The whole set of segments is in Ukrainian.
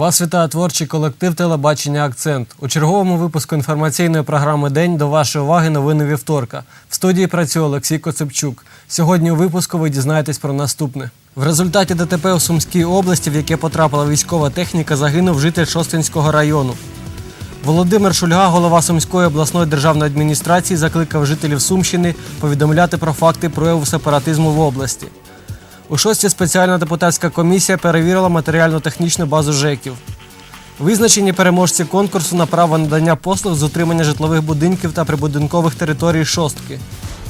Вас вітає творчий колектив телебачення Акцент. У черговому випуску інформаційної програми День до вашої уваги новини вівторка. В студії працює Олексій Коцепчук. Сьогодні у випуску ви дізнаєтесь про наступне. В результаті ДТП у Сумській області, в яке потрапила військова техніка, загинув житель Шостинського району. Володимир Шульга, голова Сумської обласної державної адміністрації, закликав жителів Сумщини повідомляти про факти прояву сепаратизму в області. У шостій спеціальна депутатська комісія перевірила матеріально-технічну базу ЖЕКів. Визначені переможці конкурсу на право надання послуг з утримання житлових будинків та прибудинкових територій шостки.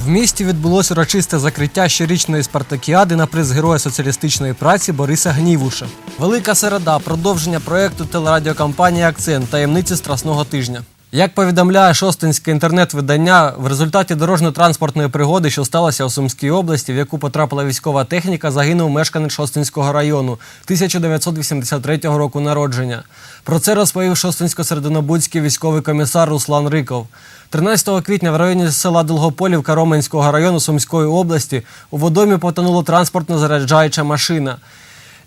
В місті відбулося урочисте закриття щорічної спартакіади на приз Героя соціалістичної праці Бориса Гнівуша. Велика середа продовження проєкту телерадіокампанії Акцент таємниці страсного тижня. Як повідомляє шостинське інтернет-видання, в результаті дорожньо-транспортної пригоди, що сталося у Сумській області, в яку потрапила військова техніка, загинув мешканець Шостинського району 1983 року народження. Про це розповів Шостинсько-Серединобудський військовий комісар Руслан Риков. 13 квітня в районі села Долгополівка Роменського району Сумської області у водомі потонула транспортно-заряджаюча машина.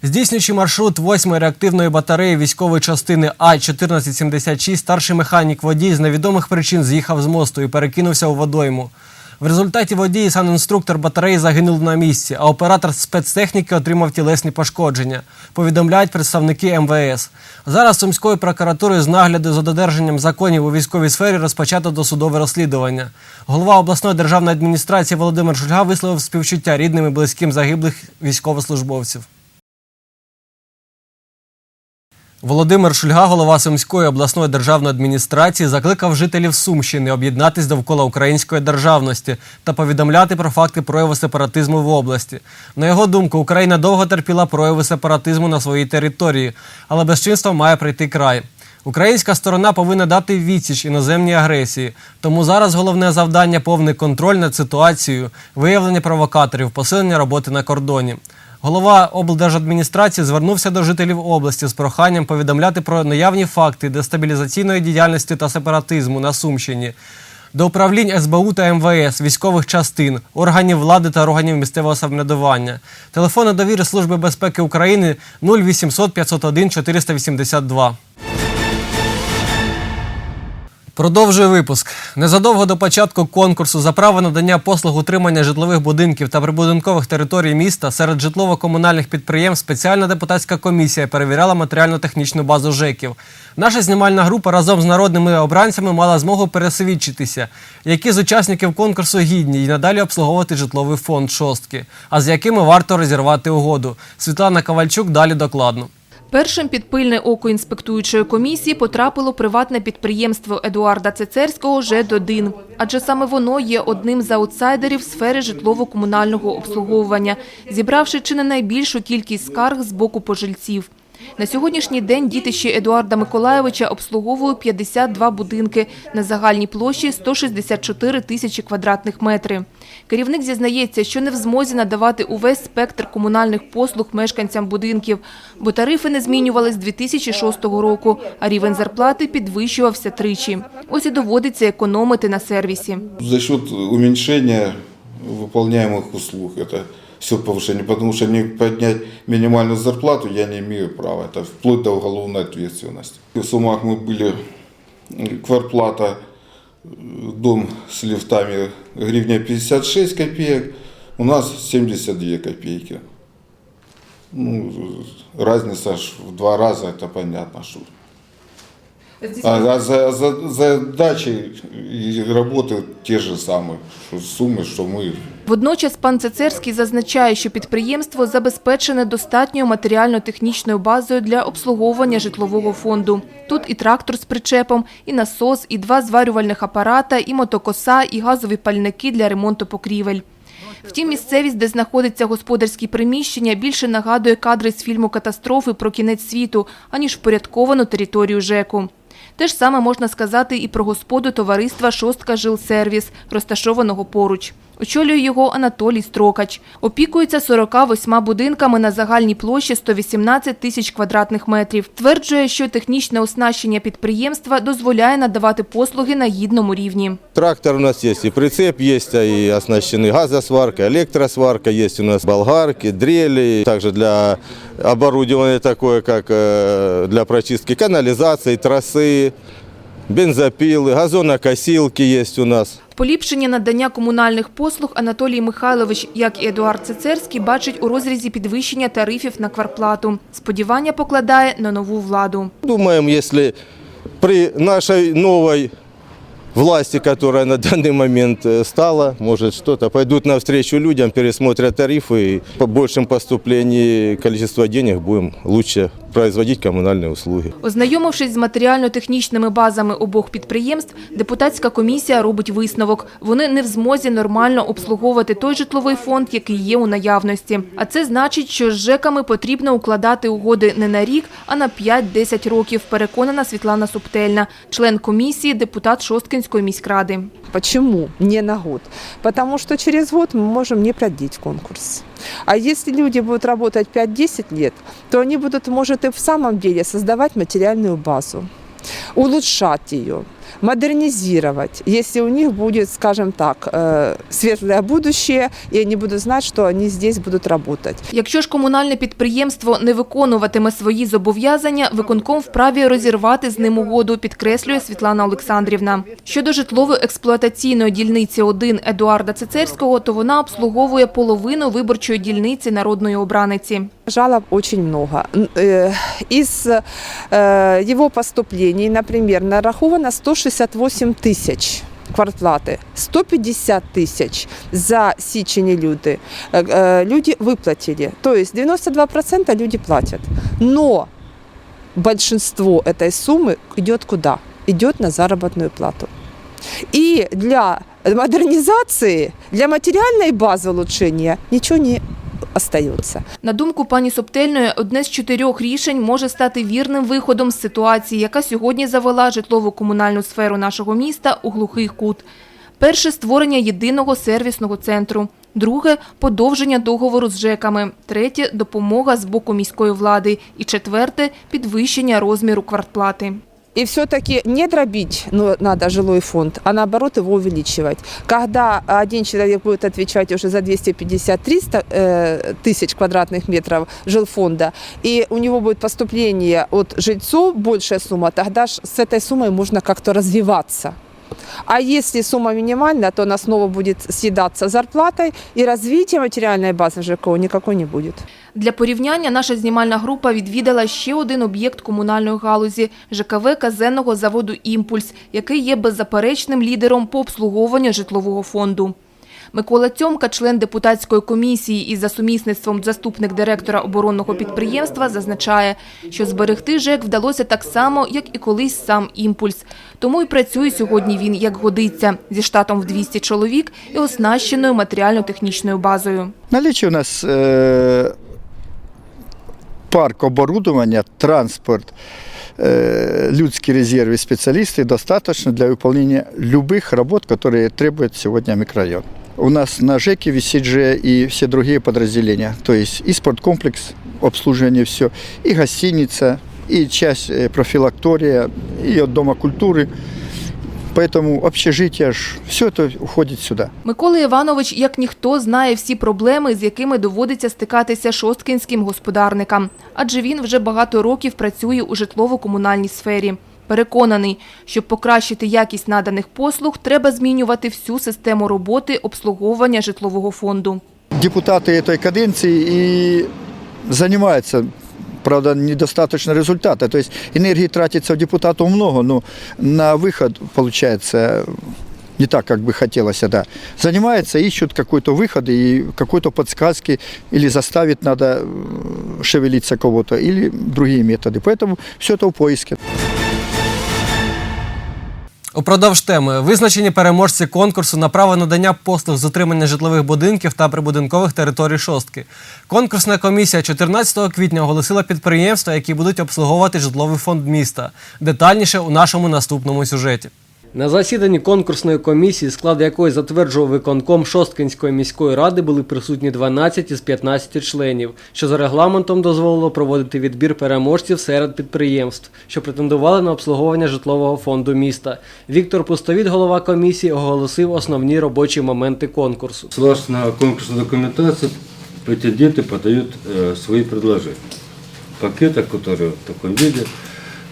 Здійснюючи маршрут 8-ї реактивної батареї військової частини А-1476, старший механік водій з невідомих причин з'їхав з мосту і перекинувся у водойму. В результаті водій і санінструктор батареї загинули на місці, а оператор спецтехніки отримав тілесні пошкодження. Повідомляють представники МВС. Зараз Сумською прокуратурою з нагляду за додержанням законів у військовій сфері розпочато досудове розслідування. Голова обласної державної адміністрації Володимир Шульга висловив співчуття рідним і близьким загиблих військовослужбовців. Володимир Шульга, голова Сумської обласної державної адміністрації, закликав жителів Сумщини об'єднатись довкола української державності та повідомляти про факти прояву сепаратизму в області. На його думку, Україна довго терпіла прояви сепаратизму на своїй території, але безчинство має прийти край. Українська сторона повинна дати відсіч іноземній агресії. Тому зараз головне завдання повний контроль над ситуацією, виявлення провокаторів, посилення роботи на кордоні. Голова облдержадміністрації звернувся до жителів області з проханням повідомляти про наявні факти дестабілізаційної діяльності та сепаратизму на Сумщині. До управлінь СБУ та МВС, військових частин, органів влади та органів місцевого самоврядування. Телефони довіри Служби безпеки України 0800 501 482. Продовжує випуск. Незадовго до початку конкурсу за право надання послуг утримання житлових будинків та прибудинкових територій міста серед житлово-комунальних підприємств спеціальна депутатська комісія перевіряла матеріально-технічну базу ЖЕКів. Наша знімальна група разом з народними обранцями мала змогу пересвідчитися, які з учасників конкурсу гідні і надалі обслуговувати житловий фонд шостки, а з якими варто розірвати угоду. Світлана Ковальчук далі докладно. Першим під пильне око інспектуючої комісії потрапило приватне підприємство Едуарда Цецерського «ЖЕД-1». Адже саме воно є одним з аутсайдерів сфери житлово-комунального обслуговування, зібравши чи не найбільшу кількість скарг з боку пожильців. На сьогоднішній день дітище Едуарда Миколаєвича обслуговує 52 будинки на загальній площі 164 тисячі квадратних метрів. Керівник зізнається, що не в змозі надавати увесь спектр комунальних послуг мешканцям будинків, бо тарифи не змінювались з 2006 року, а рівень зарплати підвищувався тричі. Ось і доводиться економити на сервісі. За счет уменьшения выполняемых услуг это все повышение, потому что не поднять минимальную зарплату я не имею права, это вплоть до уголовной ответственности. В Сумах мы были, м, квартплата, э, дом с лифтами гривня 56 копеек, у нас 72 копейки. Ну, разница ж в два раза, это понятно, что а, а за, за, задачи и работы те же самые, что суммы, что мы Водночас пан Цецерський зазначає, що підприємство забезпечене достатньою матеріально-технічною базою для обслуговування житлового фонду. Тут і трактор з причепом, і насос, і два зварювальних апарата, і мотокоса, і газові пальники для ремонту покрівель. Втім, місцевість, де знаходиться господарські приміщення, більше нагадує кадри з фільму «Катастрофи про кінець світу», аніж впорядковану територію ЖЕКу. Те ж саме можна сказати і про господу товариства «Шостка Жилсервіс», розташованого поруч. Очолює його Анатолій Строкач. Опікується 48 будинками на загальній площі 118 тисяч квадратних метрів. Тверджує, що технічне оснащення підприємства дозволяє надавати послуги на гідному рівні. Трактор у нас есть, и прицеп есть, а и оснащены газосварка, электросварка, есть у нас болгарки, дрели, также для оборудования такое, как э, для прочистки канализации, тросы, бензопилы, газонокосилки есть у нас. Поліпшення надання комунальних послуг Анатолій Михайлович, як і Едуард Цицерський, бачить у розрізі підвищення тарифів на кварплату. Сподівання покладає на нову владу. Думаем, если при нашей новой власти, которая на данный момент э, стала, может что-то, пойдут навстречу людям, пересмотрят тарифы и по большем поступлении количества денег будем лучше производить коммунальные услуги. Ознайомившись з матеріально-технічними базами обох підприємств, депутатська комісія робить висновок. Вони не в змозі нормально обслуговувати той житловий фонд, який є у наявності. А це значить, що з ЖЕКами потрібно укладати угоди не на рік, а на 5-10 років, переконана Світлана Субтельна, член комісії, депутат Шосткинської міськради. Почему не на год? Потому что через год мы можем не продлить конкурс. А если люди будут работать 5-10 лет, то они будут, может, и в самом деле создавать материальную базу, улучшать ее, модернизировать, если у них будет, скажем так, э, светлое будущее, и они будут знать, что они здесь будут работать. Якщо Якщо ж комунальне підприємство не виконуватиме свої зобов'язання, виконком вправі розірвати з ним угоду, підкреслює Світлана Олександрівна. Щодо житлово-експлуатаційної дільниці 1 Едуарда Цицерського, то вона обслуговує половину виборчої дільниці народної обраниці. Жалоб очень много. Н- э, Из э, его поступлений, например, нараховано 168 тысяч квартплаты, 150 тысяч за січені люди. Э, э, Люди выплатили. То есть 92% люди платят. Но большинство этой суммы идет куда? Идет на заработную плату. И для модернизации, для материальной базы улучшения ничего не остается. На думку пані Соптельної, одне з чотирьох рішень може стати вірним виходом з ситуації, яка сьогодні завела житлово-комунальну сферу нашого міста у глухий кут. Перше – створення єдиного сервісного центру. Друге – подовження договору з ЖЕКами. Третє – допомога з боку міської влади. І четверте – підвищення розміру квартплати. И все-таки не дробить ну, надо жилой фонд, а наоборот его увеличивать. Когда один человек будет отвечать уже за 250-300 э, тысяч квадратных метров жилфонда, и у него будет поступление от жильцов большая сумма, тогда ж с этой суммой можно как-то развиваться. А если сумма минимальная, то она снова будет съедаться зарплатой, и развития материальной базы ЖКО никакой не будет. Для порівняння наша знімальна група відвідала ще один об'єкт комунальної галузі – ЖКВ казенного заводу «Імпульс», який є беззаперечним лідером по обслуговуванню житлового фонду. Микола Цьомка, член депутатської комісії і за сумісництвом заступник директора оборонного підприємства, зазначає, що зберегти ЖЕК вдалося так само, як і колись сам «Імпульс». Тому і працює сьогодні він як годиться, зі штатом в 200 чоловік і оснащеною матеріально-технічною базою. Наличие у нас э, парк оборудования, транспорт, э, людские резервы, специалисты достаточно для выполнения любых работ, которые требует сегодня микрорайон. У нас на ЖЭКе висит же и все другие подразделения, то есть и спорткомплекс, обслуживание все, и гостиница, и часть э, профилактория, и от Дома культуры. Поэтому общежитие, ж, все это уходит сюда. Микола Іванович, як ніхто, знає всі проблеми, з якими доводиться стикатися шосткинським господарникам. Адже він вже багато років працює у житлово-комунальній сфері. Переконаний, щоб покращити якість наданих послуг, треба змінювати всю систему роботи обслуговування житлового фонду. депутаты этой каденции и занимаются Правда, недостаточно результата. То есть энергии тратится у депутатов много, но на выход получается не так, как бы хотелось. Да. Занимаются, ищут какой-то выход и какой-то подсказки, или заставить надо э, шевелиться кого-то, или другие методы. Поэтому все это в поиске. Упродовж теми визначені переможці конкурсу на право надання послуг з утримання житлових будинків та прибудинкових територій шостки. Конкурсна комісія 14 квітня оголосила підприємства, які будуть обслуговувати житловий фонд міста. Детальніше у нашому наступному сюжеті. На засіданні конкурсної комісії, склад якої затверджував виконком Шосткинської міської ради, були присутні 12 із 15 членів, що за регламентом дозволило проводити відбір переможців серед підприємств, що претендували на обслуговування житлового фонду міста. Віктор Пустовіт, голова комісії, оголосив основні робочі моменти конкурсу. Согласно конкурсной документации, претенденты подают э, свои предложения. Пакетах, которые в таком виде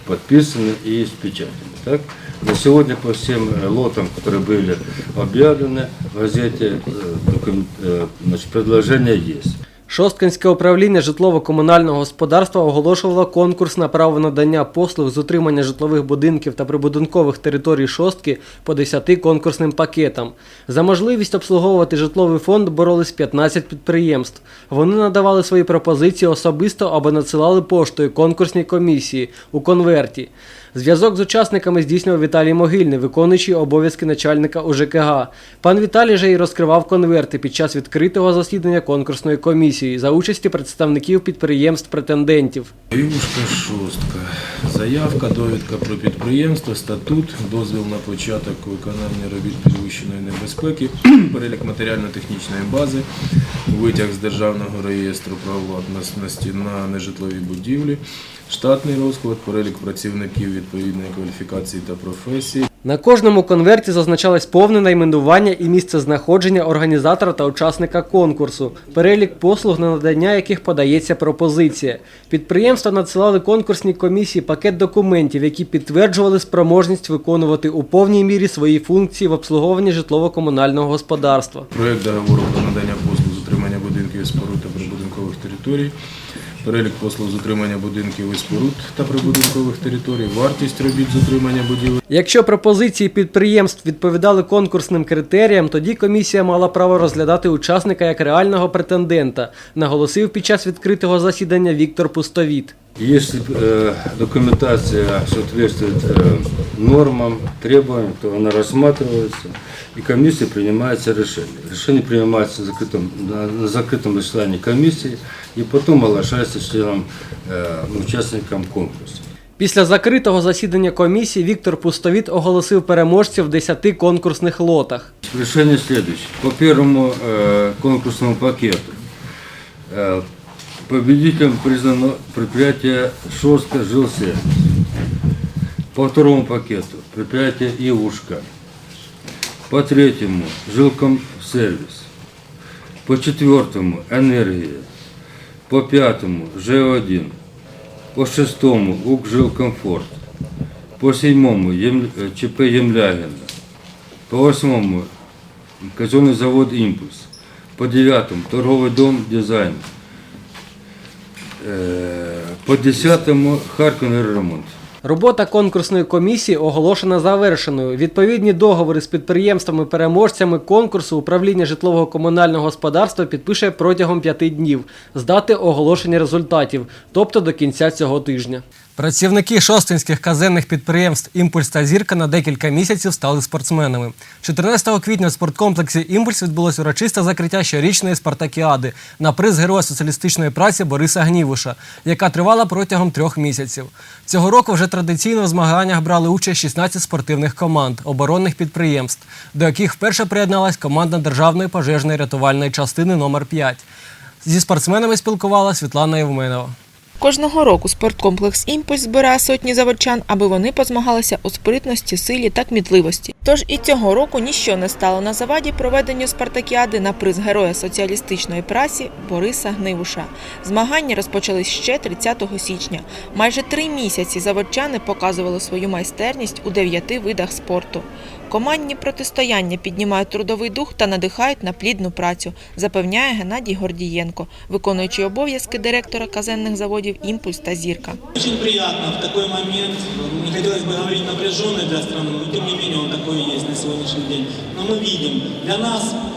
подписаны и с печатями. Так? На сегодня по всем э, лотам, которые были объявлены в газете, э, докум- э, значит, предложения есть. Шосткинське управління житлово-комунального господарства оголошувало конкурс на право надання послуг з утримання житлових будинків та прибудинкових територій шостки по 10 конкурсним пакетам. За можливість обслуговувати житловий фонд боролись 15 підприємств. Вони надавали свої пропозиції особисто або надсилали поштою конкурсній комісії у конверті. Зв'язок з учасниками здійснював Віталій Могильний, виконуючий обов'язки начальника УЖКГ. Пан Віталій же й розкривав конверти під час відкритого засідання конкурсної комісії за участі представників підприємств-претендентів. Івушка шостка. Заявка, довідка про підприємство, статут, дозвіл на початок виконання робіт підвищеної небезпеки, перелік матеріально-технічної бази, витяг з Державного реєстру прав на нежитлові будівлі, штатний розклад, перелік працівників відповідної кваліфікації та професії, На кожному конверті зазначалось повне найменування і місце знаходження організатора та учасника конкурсу, перелік послуг, на надання яких подається пропозиція. Підприємства надсилали конкурсній комісії пакет документів, які підтверджували спроможність виконувати у повній мірі свої функції в обслуговуванні житлово-комунального господарства. проєкт договору про надання послуг з утримання будинків і споруд та прибудинкових територій, перелік послуг з утримання будинків і споруд та прибудинкових територій, вартість робіт з утримання будівель. Якщо пропозиції підприємств відповідали конкурсним критеріям, тоді комісія мала право розглядати учасника як реального претендента, наголосив під час відкритого засідання Віктор Пустовіт. Если э, документация соответствует э, нормам, требованиям, то она рассматривается, и комиссия принимается решение. Решение принимается на закрытом, на, на закрытом заседании комиссии, и потом оглашается членам, э, участникам конкурса. Після закритого засідання комісії Віктор Пустовіт оголосив переможців в 10 конкурсних лотах. Решение следующее. По первому э, конкурсному пакету э, победителем признано предприятие Шостка жилсервис. По второму пакету предприятие Ивушка. По третьему Жилком сервис. По четвертому Энергия. По пятому ЖО1. По шестому УКЖИЛКомфорт. По седьмому э, ЧП Емлягина. По восьмому казенный завод «Импульс». По девятому торговый дом «Дизайн». Э, По десятому «Харконерремонт». Робота конкурсної комісії оголошена завершеною. Відповідні договори з підприємствами-переможцями конкурсу управління житлово-комунального господарства підпише протягом п'яти днів з дати оголошення результатів, тобто до кінця цього тижня. Працівники шостинських казенних підприємств Імпульс та Зірка на декілька місяців стали спортсменами. 14 квітня в спорткомплексі Імпульс відбулось урочисте закриття щорічної спартакіади на приз Героя соціалістичної праці Бориса Гнівуша, яка тривала протягом трьох місяців. Цього року вже традиційно в змаганнях брали участь 16 спортивних команд оборонних підприємств, до яких вперше приєдналась команда Державної пожежної рятувальної частини номер 5 Зі спортсменами спілкувала Світлана Євменова. Кожного року спорткомплекс Імпульс збирає сотні заводчан, аби вони позмагалися у спритності, силі та кмітливості. Тож і цього року ніщо не стало на заваді проведенню спартакіади на приз героя соціалістичної праці Бориса Гнивуша. Змагання розпочались ще 30 січня. Майже три місяці заводчани показували свою майстерність у дев'яти видах спорту. Командні протистояння піднімають трудовий дух та надихають на плідну працю, запевняє Геннадій Гордієнко, виконуючий обов'язки директора казенних заводів Імпульс та Зірка. Очень приятно в такой момент, не хотелось бы говорить напряженный для страны, но тем не менее он такой и есть на сегодняшний день. Но мы видим, для нас э,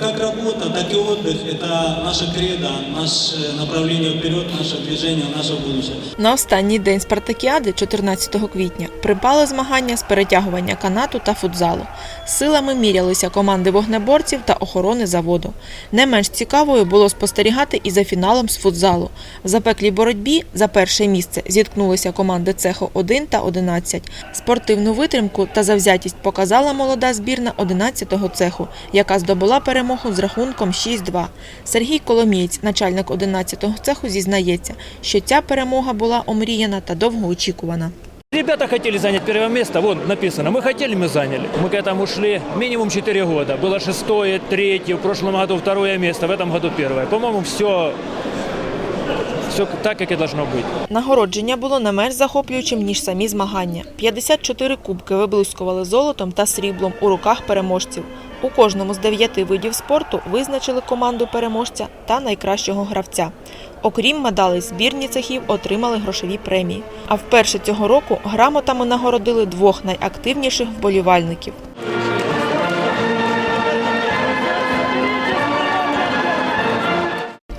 как работа, так и отдых – это наше кредо, наше направление вперед, наше движение, наше будущее. На останній день спартакіади, 14 квітня, припали змагання з перетягування канату та футзалу. Силами мірялися команди вогнеборців та охорони заводу. Не менш цікавою було спостерігати і за фіналом з футзалу. В запеклій боротьбі за перше місце зіткнулися команди цеху 1 та 11. Спортивну витримку та завзятість показала молода збірна 11-го цеху, яка здобула перемогу з рахунком 6-2. Сергій Коломієць, начальник 11-го цеху, зізнається, що ця перемога була омріяна та довгоочікувана. Ребята хотели занять первое место, вон написано, мы хотели, мы заняли. Мы к этому шли минимум 4 года. Было шестое, третье, в прошлом году второе место, в этом году первое. По-моему, все, все так, как и должно быть. Нагородження було не менш захоплюючим, ніж самі змагання. 54 кубки виблискували золотом та сріблом у руках переможців. У кожному з дев'яти видів спорту визначили команду переможця та найкращого гравця. Окрім медалей, збірні цехів отримали грошові премії. А вперше цього року грамотами нагородили двох найактивніших вболівальників.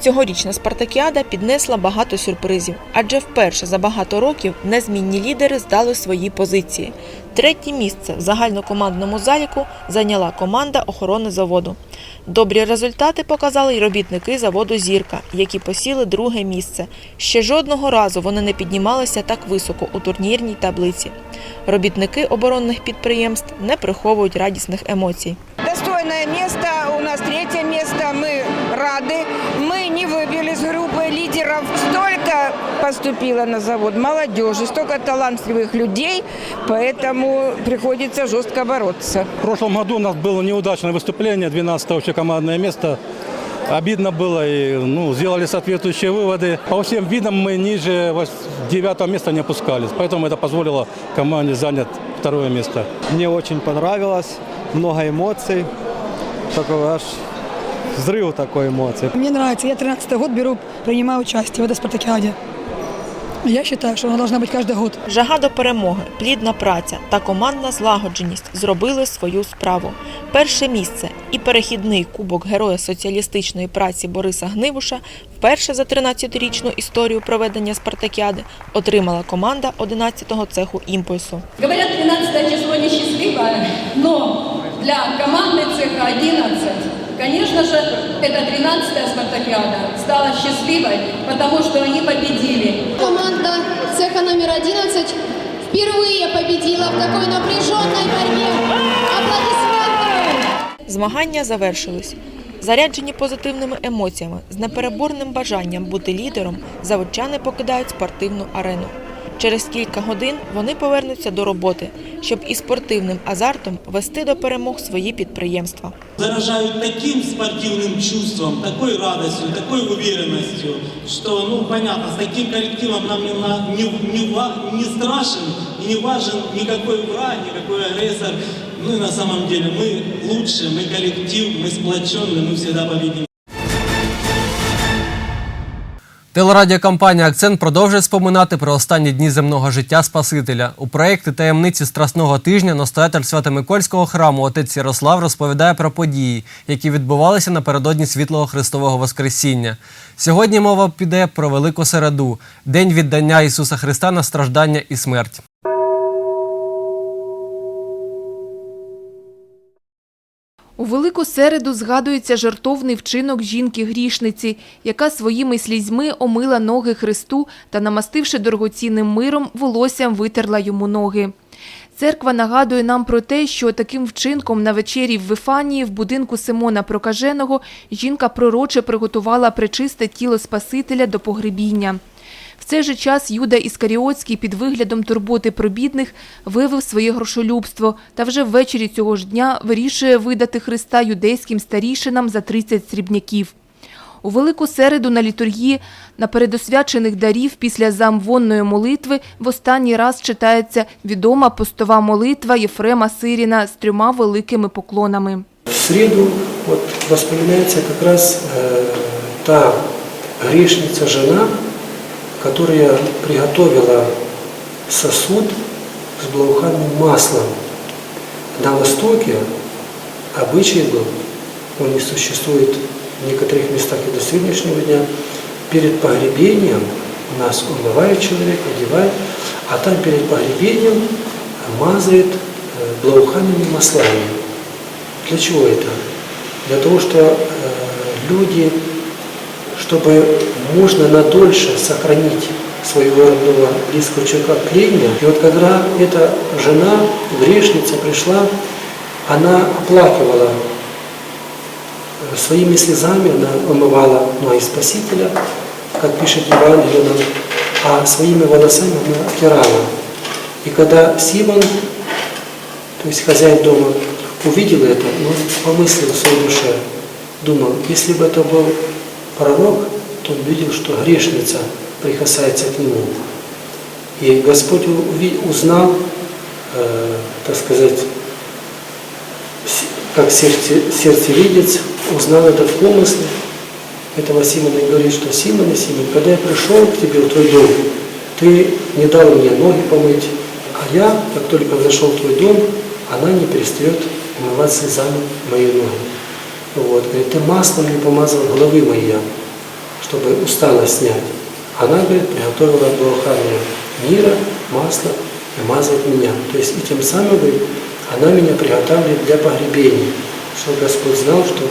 Цьогорічна спартакіада піднесла багато сюрпризів, адже вперше за багато років незмінні лідери здали свої позиції. Третє місце в загальнокомандному заліку зайняла команда охорони заводу. Добрі результати показали й робітники заводу Зірка, які посіли друге місце. Ще жодного разу вони не піднімалися так високо у турнірній таблиці. Робітники оборонних підприємств не приховують радісних емоцій. Достойное место, у нас поступило на завод молодежи, столько талантливых людей, поэтому приходится жестко бороться. В прошлом году у нас было неудачное выступление, 12 общекомандное место. Обидно было, и ну, сделали соответствующие выводы. По всем видам мы ниже 9 места не опускались, поэтому это позволило команде занять второе место. Мне очень понравилось, много эмоций, такой аж взрыв такой эмоций. Мне нравится. Я 13 год беру, принимаю участие в этой спартакиаде. Я считаю, что она должна быть каждый год. Жага до перемоги, плідна праця та командна злагодженість зробили свою справу. Перше місце і перехідний кубок Героя соціалістичної праці Бориса Гнивуша вперше за 13-річну історію проведення спартакіади отримала команда 11-го цеху імпульсу. Говорят, 13 число несчастливое, но для команды цеха 11, конечно же, эта 13-я спартакиада стала счастливой, потому что они победили. Команда цеха номер 11 впервые победила в такой напряженной борьбе. Аплодисменты! Змагання завершились. Заряджені позитивними емоціями, з непереборним бажанням бути лідером, заводчани покидають спортивну арену. Через кілька годин вони повернуться до роботи, щоб із спортивним азартом вести до перемог свої підприємства. Заражают таким спортивным чувством, такой радостью, такой уверенностью, что, ну, понятно, с таким коллективом нам не, на- не, не, ва- не страшен и не важен никакой враг, никакой агрессор. Ну и на самом деле мы лучше, мы коллектив, мы сплоченные, мы всегда победим. Телерадіокомпанія Акцент продовжує споминати про останні дні земного життя Спасителя. У проєкті таємниці Страсного тижня настоятель Свято-Микольського храму отець Ярослав розповідає про події, які відбувалися напередодні світлого Христового Воскресіння. Сьогодні мова піде про Велику Середу, день віддання Ісуса Христа на страждання і смерть. У Велику Середу згадується жертовний вчинок жінки-грішниці, яка своїми слізьми омила ноги Христу та, намастивши дорогоцінним миром, волоссям витерла йому ноги. Церква нагадує нам про те, що таким вчинком на вечері в Вифанії в будинку Симона Прокаженого жінка пророче приготувала пречисте тіло Спасителя до погребіння. В цей же час Юда Іскаріотський під виглядом турботи про бідних виявив своє грошолюбство та вже ввечері цього ж дня вирішує видати Христа юдейським старішинам за 30 срібняків. У Велику Середу на літургії на передосвячених дарів після замвонної молитви в останній раз читається відома постова молитва Єфрема Сиріна з трьома великими поклонами. В среду вот воспоминается как раз э, та грешница жена, которая приготовила сосуд с благоуханным маслом. На Востоке обычай был он не существует в некоторых местах и до сегодняшнего дня, перед погребением нас умывает человек, одевает, а там перед погребением мазает э, благоуханными маслами. Для чего это? Для того, что э, люди, чтобы можно надольше сохранить своего родного близкого человека тления. И вот когда эта жена, грешница, пришла, она оплакивала э, своими слезами, она омывала ноги Спасителя, как пишет Евангелие нам, а своими волосами она оттирала. И когда Симон, то есть хозяин дома, увидел это, он помыслил в своей душе, думал, если бы это был пророк, то он видел, что грешница прикасается к нему. И Господь узнал, э, так сказать, как сердце, сердце видит, узнал это в помысле этого Симона и говорит, что Симон, Симон, когда я пришел к тебе в твой дом, ты не дал мне ноги помыть, а я, как только зашел в твой дом, она не перестает умывать слезами мои ноги. Вот. Говорит, ты маслом не помазал головы мои, чтобы усталость снять. Она, говорит, приготовила благоухание мира, масло и мазает меня. То есть и тем самым, говорит, она меня приготавливает для погребения, что Господь знал, что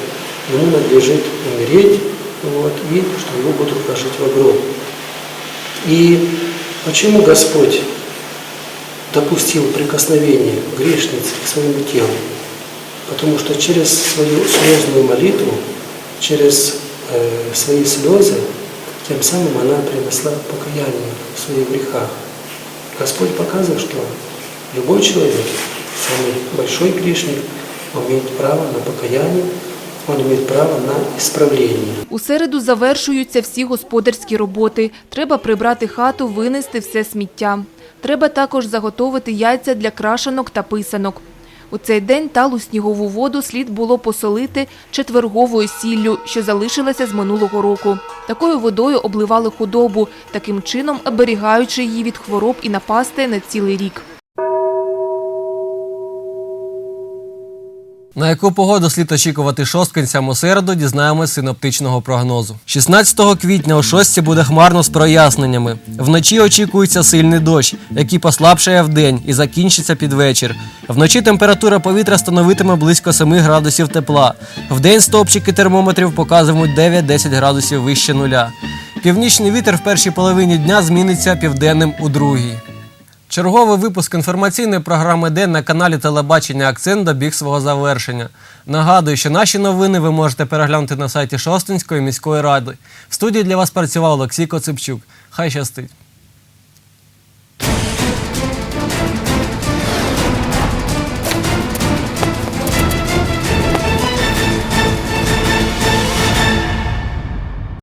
ему надлежит умереть, вот, и что его будут вложить в гроб. И почему Господь допустил прикосновение грешницы к своему телу? Потому что через свою слезную молитву, через свои слезы, тем самым она принесла покаяние в своих грехах. Господь показывает, что любой человек, самый большой грешник, имеет право на покаяние, он имеет право на исправление. У середу завершуються всі господарські роботи. Треба прибрати хату, винести все сміття. Треба також заготовити яйця для крашенок та писанок. У цей день талу снігову воду слід було посолити четверговою сіллю, що залишилася з минулого року. Такою водою обливали худобу, таким чином оберігаючи її від хвороб і напасти на цілий рік. На яку погоду слід очікувати шосткинцям у середу, дізнаємось синоптичного прогнозу. 16 квітня о 6 буде хмарно з проясненнями. Вночі очікується сильний дощ, який послабшає вдень і закінчиться під вечір. Вночі температура повітря становитиме близько 7 градусів тепла. Вдень стопчики термометрів показуватимуть 9-10 градусів вище нуля. Північний вітер в першій половині дня зміниться південним у другій. Черговий випуск інформаційної програми День на каналі Телебачення Акцент добіг свого завершення. Нагадую, що наші новини ви можете переглянути на сайті Шостинської міської ради. В студії для вас працював Олексій Коцепчук. Хай щастить!